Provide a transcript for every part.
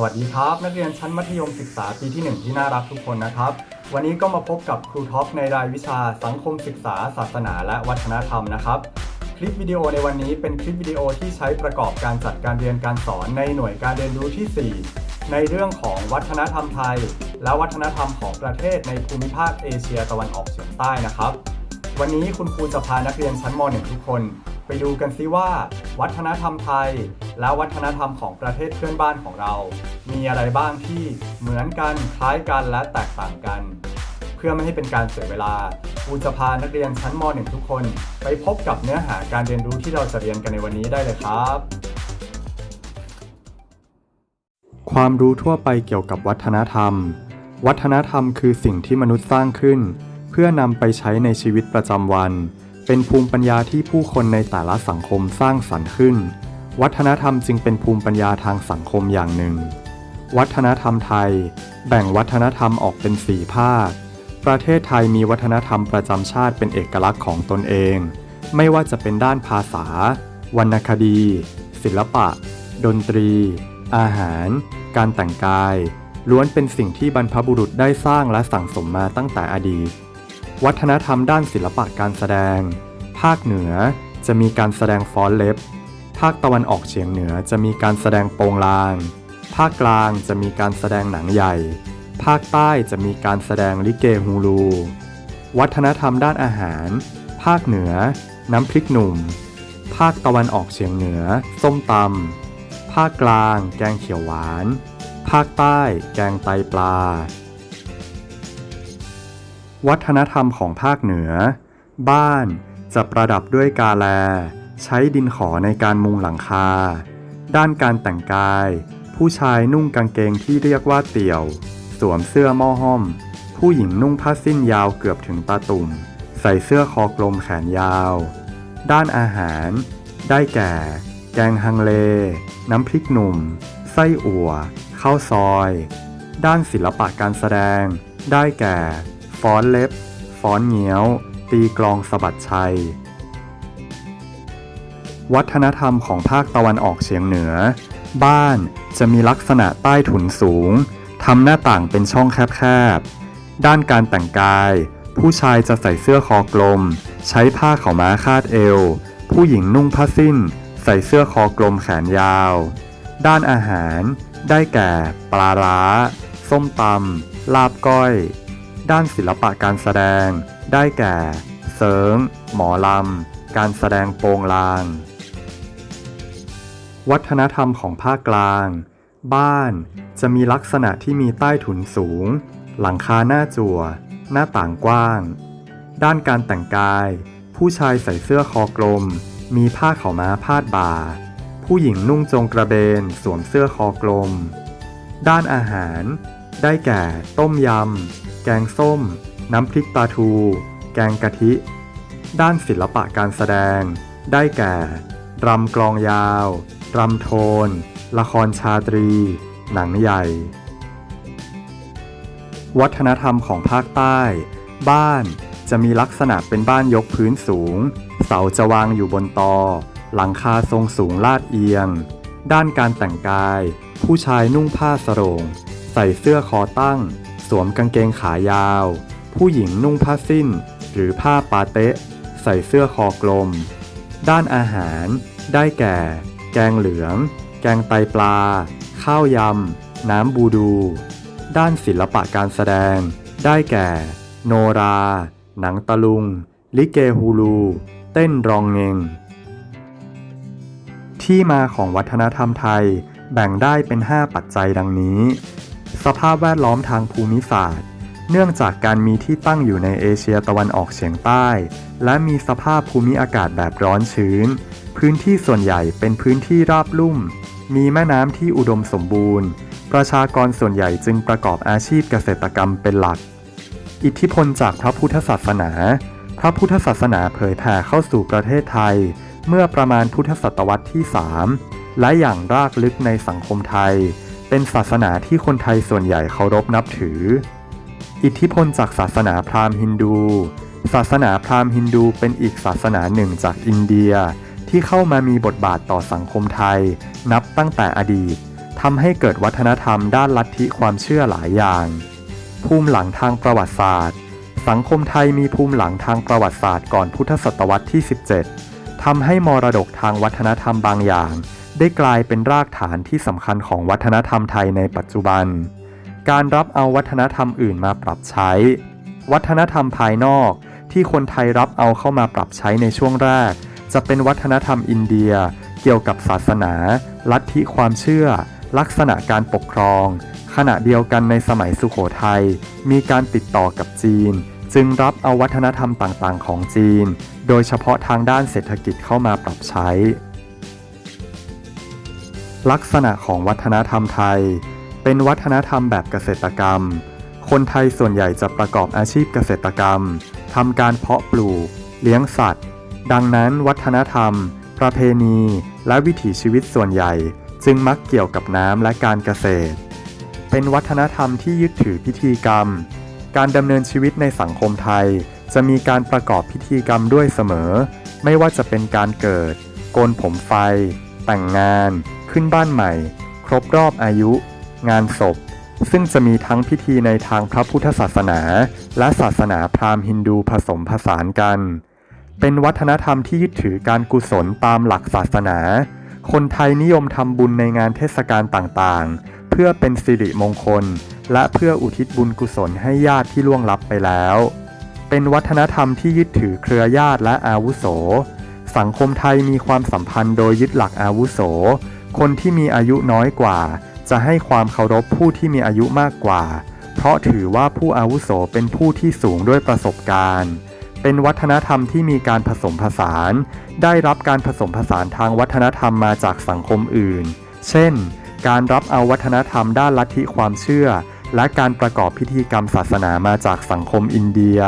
สวัสดีครับ นักเรียนชั้นมัธยมศึกษาปีที่ 1 ที่น่ารักทุกคนนะครับ วันนี้ก็มาพบกับครูท็อปในรายวิชาสังคมศึกษา ศาสนา และวัฒนธรรมนะครับ คลิปวิดีโอในวันนี้เป็นคลิปวิดีโอที่ใช้ประกอบการจัดการเรียนการสอนในหน่วยการเรียนรู้ที่ 4 ในเรื่องของวัฒนธรรมไทย และวัฒนธรรมของประเทศในภูมิภาคเอเชียตะวันออกเฉียงใต้นะครับ วันนี้คุณครูจะพานักเรียนชั้นม .1 ทุกคน ไปดูกันซิว่า วัฒนธรรมไทย และวัฒนธรรมของประเทศเพื่อนบ้านของเรา มีอะไรบ้างที่เหมือนกันคล้ายกันและแตกต่างกัน เพื่อไม่ให้เป็นการเสียเวลาครูจะพานักเรียนชั้นม .1 ทุกคน ไปพบกับเนื้อหาการเรียนรู้ที่เราจะเรียนกันในวันนี้ได้เลยครับ ความรู้ทั่วไปเกี่ยวกับวัฒนธรรม วัฒนธรรมคือสิ่งที่มนุษย์สร้างขึ้น เพื่อนำไปใช้ในชีวิตประจำวัน เป็นภูมิปัญญาที่ผู้คนในแต่ละสังคมสร้างสรรค์ขึ้น วัฒนธรรมจึงเป็นภูมิปัญญาทางสังคมอย่างหนึ่ง วัฒนธรรมไทย แบ่งวัฒนธรรมออกเป็นสี่ภาค ประเทศไทยมีวัฒนธรรมประจำชาติเป็นเอกลักษณ์ของตนเอง ไม่ว่าจะเป็นด้านภาษา วรรณคดี ศิลปะ ดนตรี อาหาร การแต่งกาย ล้วนเป็นสิ่งที่บรรพบุรุษได้สร้างและสั่งสมมาตั้งแต่อดีตวัฒนธรรมด้านศิลปะการแสดง ภาคเหนือจะมีการแสดงฟ้อนเล็บ ภาคตะวันออกเฉียงเหนือจะมีการแสดงโปงลาง ภาคกลางจะมีการแสดงหนังใหญ่ ภาคใต้จะมีการแสดงลิเกฮูลู วัฒนธรรมด้านอาหาร ภาคเหนือ น้ำพริกหนุ่ม ภาคตะวันออกเฉียงเหนือ ส้มตำภาคกลาง แกงเขียวหวาน ภาคใต้ แกงไตปลา วัฒนธรรมของภาคเหนือ บ้าน จะประดับด้วยกาแล ใช้ดินขอในการมุงหลังคา ด้านการแต่งกาย ผู้ชายนุ่งกางเกงที่เรียกว่าเตี่ยว สวมเสื้อหม้อห้อม ผู้หญิงนุ่งผ้าสิ้นยาวเกือบถึงตาตุ่ม ใส่เสื้อคอกลมแขนยาว ด้านอาหาร ได้แก่ แกงฮังเล น้ำพริกหนุ่ม ไส้อั่ว ข้าวซอย ด้านศิลปะการแสดง ได้แก่ ฟ้อนเล็บ ฟ้อนเหงียว ตีกลองสะบัดชัย วัฒนธรรมของภาคตะวันออกเฉียงเหนือ บ้านจะมีลักษณะใต้ถุนสูงทำหน้าต่างเป็นช่องแคบๆ ด้านการแต่งกาย ผู้ชายจะใส่เสื้อคอกลม ใช้ผ้าขาวม้าคาดเอว ผู้หญิงนุ่งผ้าสิ้น ใส่เสื้อคอกลมแขนยาว ด้านอาหาร ได้แก่ ปลาร้า ส้มตำลาบก้อย ด้านศิลปะการแสดง ได้แก่ เสริง หมอลำ การแสดงโปงลาง วัฒนธรรมของภาคกลาง บ้านจะมีลักษณะที่มีใต้ถุนสูง หลังคาหน้าจั่ว หน้าต่างกว้าง ด้านการแต่งกาย ผู้ชายใส่เสื้อคอกลม มีผ้าขาวม้าพาดบ่า ผู้หญิงนุ่งจงกระเบนสวมเสื้อคอกลม ด้านอาหาร ได้แก่ ต้มยำ แกงส้ม น้ำพริกปลาทู แกงกะทิ ด้านศิลปะการแสดง ได้แก่ รำกลองยาว รำโทน ละครชาตรี หนังใหญ่ วัฒนธรรมของภาคใต้ บ้านจะมีลักษณะเป็นบ้านยกพื้นสูง เสาจะวางอยู่บนตอ หลังคาทรงสูงลาดเอียง ด้านการแต่งกาย ผู้ชายนุ่งผ้าสรง ส่เสื้อคอตั้ง สวมกางเกงขายาว ผู้หญิงนุ่งผ้าสิ้น หรือผ้าปาเตะ ใส่เสื้อคอกลม ด้านอาหาร ได้แก่ แกงเหลือง แกงไตปลา ข้าวยำ น้ำบูดู ด้านศิลปะการแสดง ได้แก่ โนรา หนังตะลุง ลิเกฮูลู เต้นรองเงงที่มาของวัฒนธรรมไทยแบ่งได้เป็น 5 ปัจจัยดังนี้ สภาพแวดล้อมทางภูมิศาสตร์ เนื่องจากการมีที่ตั้งอยู่ในเอเชียตะวันออกเฉียงใต้ และมีสภาพภูมิอากาศแบบร้อนชื้น พื้นที่ส่วนใหญ่เป็นพื้นที่ราบลุ่ม มีแม่น้ำที่อุดมสมบูรณ์ ประชากรส่วนใหญ่จึงประกอบอาชีพเกษตรกรรมเป็นหลัก อิทธิพลจากพระพุทธศาสนา พระพุทธศาสนาเผยแผ่เข้าสู่ประเทศไทย เมื่อประมาณพุทธศตวรรษที่ 3 และอย่างรากลึกในสังคมไทย เป็นศาสนาที่คนไทยส่วนใหญ่เคารพนับถือ อิทธิพลจากศาสนาพราหมณ์ฮินดู ศาสนาพราหมณ์ฮินดูเป็นอีกศาสนาหนึ่งจากอินเดีย ที่เข้ามามีบทบาทต่อสังคมไทย นับตั้งแต่อดีตทำให้เกิดวัฒนธรรมด้านลัทธิความเชื่อหลายอย่าง ภูมิหลังทางประวัติศาสตร์ สังคมไทยมีภูมิหลังทางประวัติศาสตร์ก่อนพุทธศตวรรษที่ 17ทำให้มรดกทางวัฒนธรรมบางอย่าง ได้กลายเป็นรากฐานที่สำคัญของวัฒนธรรมไทยในปัจจุบัน การรับเอาวัฒนธรรมอื่นมาปรับใช้ วัฒนธรรมภายนอกที่คนไทยรับเอาเข้ามาปรับใช้ในช่วงแรก จะเป็นวัฒนธรรมอินเดีย เกี่ยวกับศาสนา ลัทธิความเชื่อ ลักษณะการปกครอง ขณะเดียวกันในสมัยสุโขทัยมีการติดต่อกับจีน จึงรับเอาวัฒนธรรมต่างๆ ของจีน โดยเฉพาะทางด้านเศรษฐกิจเข้ามาปรับใช้ ลักษณะของวัฒนธรรมไทย เป็นวัฒนธรรมแบบเกษตรกรรม คนไทยส่วนใหญ่จะประกอบอาชีพเกษตรกรรมทำการเพาะปลูก เลี้ยงสัตว์ ดังนั้นวัฒนธรรม ประเพณี และวิถีชีวิตส่วนใหญ่ จึงมักเกี่ยวกับน้ำและการเกษตร เป็นวัฒนธรรมที่ยึดถือพิธีกรรม การดำเนินชีวิตในสังคมไทย จะมีการประกอบพิธีกรรมด้วยเสมอ ไม่ว่าจะเป็นการเกิด โกนผมไฟ แต่งงาน ขึ้นบ้านใหม่ ครบรอบอายุ งานศพ ซึ่งจะมีทั้งพิธีในทางพระพุทธศาสนา และศาสนาพราหมณ์ฮินดูผสมผสานกัน เป็นวัฒนธรรมที่ยึดถือการกุศลตามหลักศาสนา คนไทยนิยมทำบุญในงานเทศกาลต่างๆ เพื่อเป็นสิริมงคล และเพื่ออุทิศบุญกุศลให้ญาติที่ล่วงลับไปแล้ว เป็นวัฒนธรรมที่ยึดถือเครือญาติและอาวุโสสังคมไทยมีความสัมพันธ์โดยยึดหลักอาวุโส คนที่มีอายุน้อยกว่า จะให้ความเคารพผู้ที่มีอายุมากกว่า เพราะถือว่าผู้อาวุโสเป็นผู้ที่สูงด้วยประสบการณ์ เป็นวัฒนธรรมที่มีการผสมผสาน ได้รับการผสมผสานทางวัฒนธรรมมาจากสังคมอื่น เช่น การรับเอาวัฒนธรรมด้านลัทธิความเชื่อ และการประกอบพิธีกรรมศาสนามาจากสังคมอินเดีย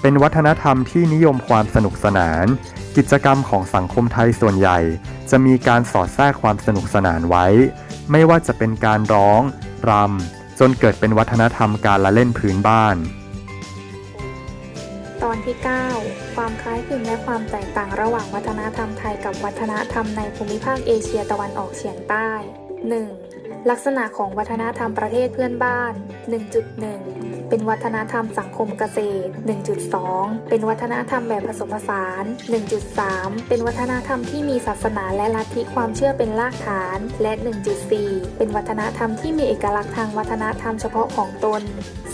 เป็นวัฒนธรรมที่นิยมความสนุกสนาน กิจกรรมของสังคมไทยส่วนใหญ่ จะมีการสอดแทรกความสนุกสนานไว้ ไม่ว่าจะเป็นการร้องรำจนเกิดเป็นวัฒนธรรมการละเล่นพื้นบ้าน ตอนที่ 9 ความคล้ายคลึงและความแตกต่างระหว่างวัฒนธรรมไทยกับวัฒนธรรมในภูมิภาคเอเชียตะวันออกเฉียงใต้ 1. ลักษณะของวัฒนธรรมประเทศเพื่อนบ้าน 1.1 เป็นวัฒนธรรมสังคมเกษตร 1.2 เป็นวัฒนธรรมแบบผสมผสาน 1.3 เป็นวัฒนธรรมที่มีศาสนาและลัทธิความเชื่อเป็นรากฐาน และ 1.4 เป็นวัฒนธรรมที่มีเอกลักษณ์ทางวัฒนธรรมเฉพาะของตน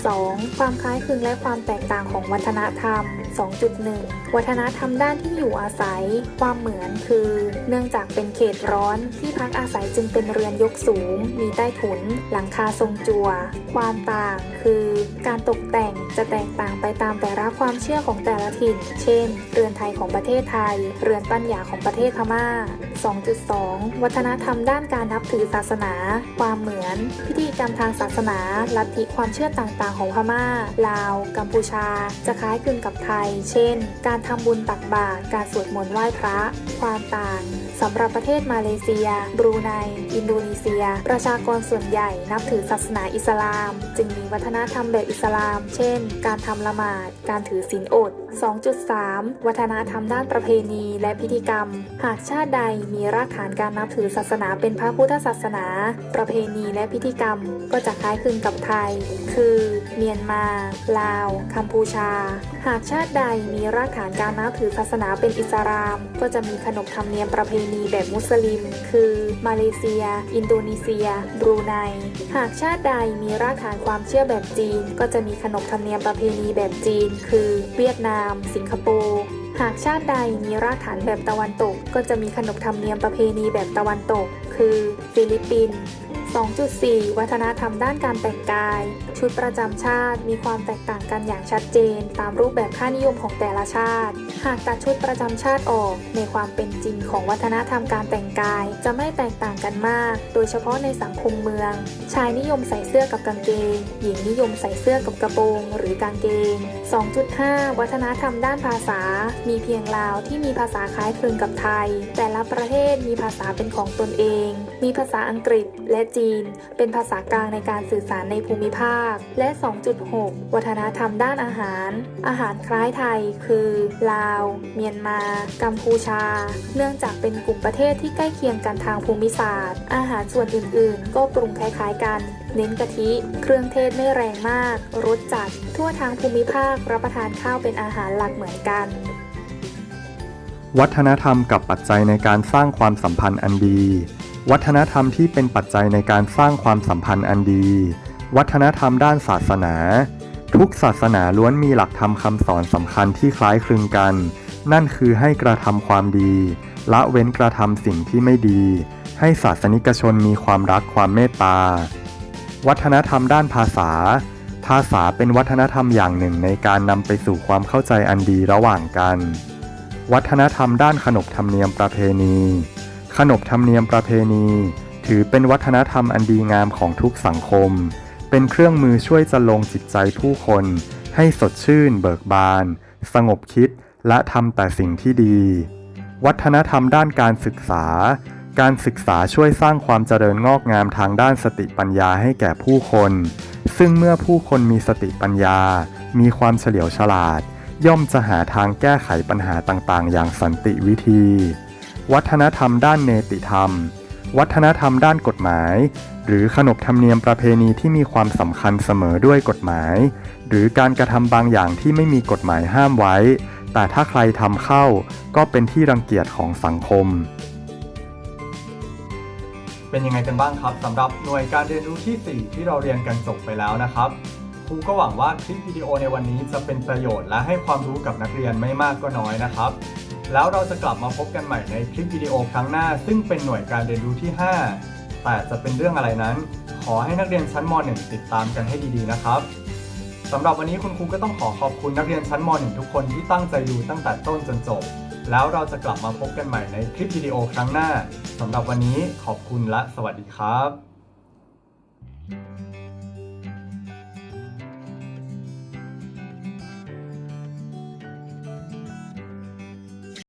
2. ความคล้ายคลึงและความแตกต่างของวัฒนธรรม 2.1 วัฒนธรรมด้านที่อยู่อาศัย ความเหมือนคือ เนื่องจากเป็นเขตร้อนที่พักอาศัยจึงเป็นเรือนยกสูง มีใต้ถุน หลังคาทรงจั่ว ความต่างคือ การตกแต่งจะแตกต่างไปตามแต่ละความเชื่อของแต่ละถิ่น เช่น เรือนไทยของประเทศไทย เรือนปัญญาของประเทศพม่า 2.2 วัฒนธรรมด้านการนับถือศาสนา ความเหมือน พิธีกรรมทางศาสนา ลัทธิความเชื่อต่างๆ ของพม่า ลาว กัมพูชา จะคล้ายคลึงกับไทยเช่น การทำบุญตักบาตร การสวดมนต์ไหว้พระ ความต่างสำหรับประเทศมาเลเซีย บรูไน อินโดนีเซีย ประชากรส่วนใหญ่นับถือศาสนาอิสลาม จึงมีวัฒนธรรมแบบอิสลาม เช่น การทำละหมาด การถือศีลอด 2.3 วัฒนธรรมด้านประเพณีและพิธีกรรม หากชาติใดมีรากฐานการนับถือศาสนาเป็นพระพุทธศาสนา ประเพณีและพิธีกรรมก็จะคล้ายคลึงกับไทย คือ เมียนมา ลาว กัมพูชา หากชาติใดมีรากฐานการนับถือศาสนาเป็นอิสลาม ก็จะมีขนบธรรมเนียมประเพณีแบบมุสลิม คือ มาเลเซีย อินโดนีเซีย บรูไน หากชาติใดมีรากฐานความเชื่อแบบจีน ก็จะมีขนบธรรมเนียมประเพณีแบบจีน คือ เวียดนามาม สิงคโปร์ หากชาติใดมีรากฐานแบบตะวันตก ก็จะมีขนบธรรมเนียมประเพณีแบบตะวันตก คือ ฟิลิปปินส์ 2.4 วัฒนธรรมด้านการแต่งกาย ชุดประจำชาติมีความแตกต่างกันอย่างชัดเจน ตามรูปแบบค่านิยมของแต่ละชาติ หากตัดชุดประจำชาติออกในความเป็นจริงของวัฒนธรรมการแต่งกาย จะไม่แตกต่างกันมาก โดยเฉพาะในสังคมเมือง ชายนิยมใส่เสื้อกับกางเกง หญิงนิยมใส่เสื้อกับกระโปรงหรือกางเกง 2.5 วัฒนธรรมด้านภาษา มีเพียงลาวที่มีภาษาคล้ายคลึงกับไทย แต่ละประเทศมีภาษาเป็นของตนเอง มีภาษาอังกฤษและจีจีน เป็นภาษากลางในการสื่อสารในภูมิภาค และ 2.6 วัฒนธรรมด้านอาหาร อาหารคล้ายไทย คือ ลาว เมียนมา กัมพูชา เนื่องจากเป็นกลุ่มประเทศที่ใกล้เคียงกันทางภูมิศาสตร์ อาหารส่วนอื่น ๆ ก็ปรุงคล้าย ๆ กัน เน้นกะทิ เครื่องเทศไม่แรงมาก รสจัด ทั่วทางภูมิภาครับประทานข้าวเป็นอาหารหลักเหมือนกันวัฒนธรรมกับปัจจัยในการสร้างความสัมพันธ์อันดี วัฒนธรรมที่เป็นปัจจัยในการสร้างความสัมพันธ์อันดี วัฒนธรรมด้านศาสนา ทุกศาสนาล้วนมีหลักธรรมคำสอนสำคัญที่คล้ายคลึงกัน นั่นคือให้กระทำความดี ละเว้นกระทำสิ่งที่ไม่ดี ให้ศาสนิกชนมีความรักความเมตตา วัฒนธรรมด้านภาษา ภาษาเป็นวัฒนธรรมอย่างหนึ่งในการนำไปสู่ความเข้าใจอันดีระหว่างกัน วัฒนธรรมด้านขนบธรรมเนียมประเพณี ขนบธรรมเนียมประเพณี ถือเป็นวัฒนธรรมอันดีงามของทุกสังคม เป็นเครื่องมือช่วยจะลงจิตใจผู้คน ให้สดชื่น เบิกบาน สงบคิดและทำแต่สิ่งที่ดี วัฒนธรรมด้านการศึกษา การศึกษาช่วยสร้างความเจริญงอกงามทางด้านสติปัญญาให้แก่ผู้คน ซึ่งเมื่อผู้คนมีสติปัญญา มีความเฉลียวฉลาด ย่อมจะหาทางแก้ไขปัญหาต่างๆ อย่างสันติวิธี วัฒนธรรมด้านเนติธรรม วัฒนธรรมด้านกฎหมาย หรือขนบธรรมเนียมประเพณีที่มีความสำคัญเสมอด้วยกฎหมาย หรือการกระทำบางอย่างที่ไม่มีกฎหมายห้ามไว้ แต่ถ้าใครทำเข้า ก็เป็นที่รังเกียจของสังคม เป็นยังไงกันบ้างครับสำหรับหน่วยการเรียนรู้ที่ 4 ที่เราเรียนกันจบไปแล้วนะครับครูก็หวังว่าคลิปวิดีโอในวันนี้จะเป็นประโยชน์และให้ความรู้กับนักเรียนไม่มากก็น้อยนะครับ แล้วเราจะกลับมาพบกันใหม่ในคลิปวิดีโอครั้งหน้า ซึ่งเป็นหน่วยการเรียนรู้ที่ 5 แต่จะเป็นเรื่องอะไรนั้น ขอให้นักเรียนชั้นม .1 ติดตามกันให้ดีๆนะครับสำหรับวันนี้คุณครูก็ต้องขอขอบคุณนักเรียนชั้นม .1 ทุกคนที่ตั้งใจดูตั้งแต่ต้นจนจบ แล้วเราจะกลับมาพบกันใหม่ในคลิปวิดีโอครั้งหน้าสำหรับวันนี้ขอบคุณและสวัสดีครับ